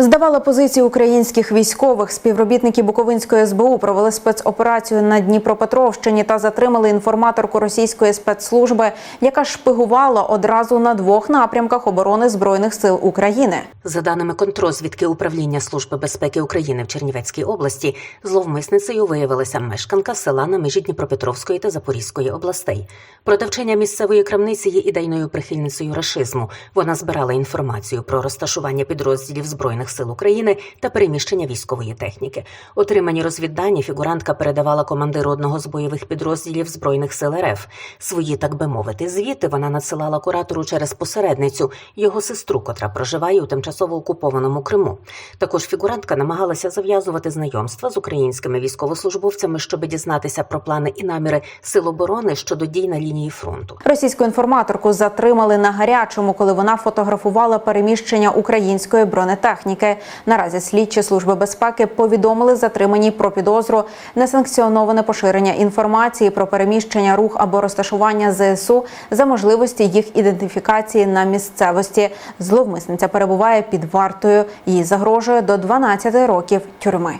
Здавали позиції українських військових. Співробітники Буковинської СБУ провели спецоперацію на Дніпропетровщині та затримали інформаторку російської спецслужби, яка шпигувала одразу на двох напрямках оборони збройних сил України. За даними контрозвідки управління Служби безпеки України в Чернівецькій області, зловмисницею виявилася мешканка села на межі Дніпропетровської та Запорізької областей. Продавчиня місцевої крамниці є ідейною прихильницею рашизму. Вона збирала інформацію про розташування підрозділів збройних сил України та переміщення військової техніки. Отримані розвіддані фігурантка передавала командиру одного з бойових підрозділів збройних сил РФ. Свої, так би мовити, звіти вона надсилала куратору через посередницю, його сестру, котра проживає у тимчасово окупованому Криму. Також фігурантка намагалася зав'язувати знайомства з українськими військовослужбовцями, щоб дізнатися про плани і наміри сил оборони щодо дій на лінії фронту. Російську інформаторку затримали на гарячому, коли вона фотографувала переміщення української бронетехніки. Наразі слідчі служби безпеки повідомили затриманій про підозру несанкціоноване поширення інформації про переміщення рух або розташування ЗСУ за можливості їх ідентифікації на місцевості. Зловмисниця перебуває під вартою. Їй загрожує до 12 років тюрми.